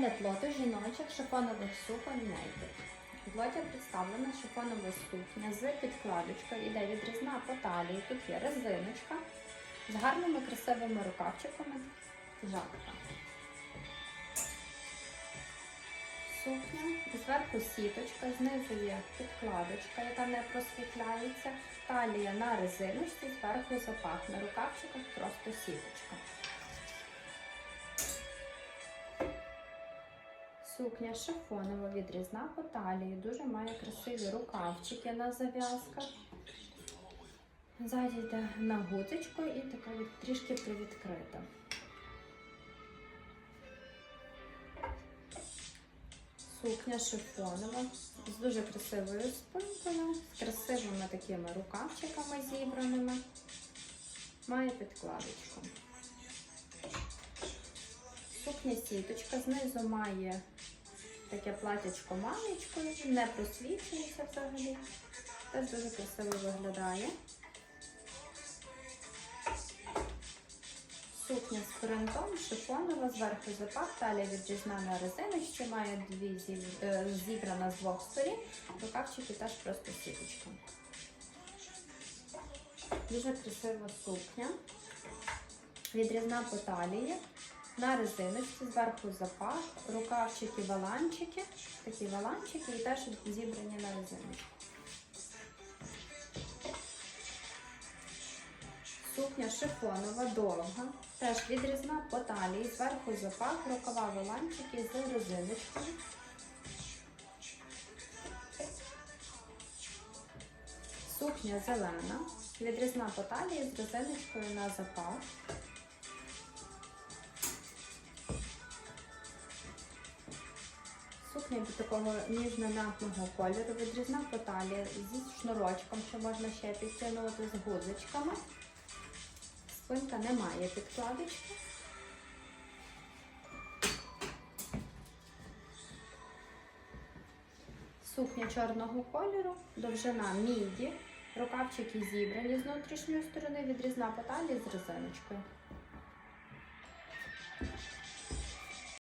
Огляд лоту жіночих шифонових суконь Naked. В лоті представлена шифонова сукня з підкладочкою, іде відрізна по талії. Тут є резиночка з гарними красивими рукавчиками. Жатка. Сукня, зверху сіточка, знизу є підкладочка, яка не просвітляється. Талія на резиночці, зверху запах. На рукавчиках просто сіточка. Сукня шифонова, відрізна по талії, дуже має красиві рукавчики на зав'язках. Ззаді йде на гудзичку і така від, трішки привідкрита. Сукня шифонова з дуже красивою спинкою, з красивими такими рукавчиками зібраними. Має підкладочку. Сукня сіточка, знизу має таке платячко маєчкою, не просвічується взагалі. Теж дуже красиво виглядає. Сукня з принтом, шифонова, зверху запах, талія відрізна на резиночці, має дві е, зібрана з двох сторін, рукавчики теж просто сіточка. Дуже красива сукня, відрізна по талії, на резиночці, зверху запах, рукавчики, валанчики, такі валанчики і теж зібрані на резиночку. Сукня шифонова, довга, теж відрізна по талії, зверху запах, рукава валанчики з резиночкою. Сукня зелена, відрізна по талії з резиночкою на запах. Сукня до такого ніжно-м'ятного кольору, відрізна по талії зі шнурочком, що можна ще підтягнути з гудзичками. Спинка не має підкладочки. Сукня чорного кольору, довжина міді, рукавчики зібрані з внутрішньої сторони, відрізна по талії з резиночкою.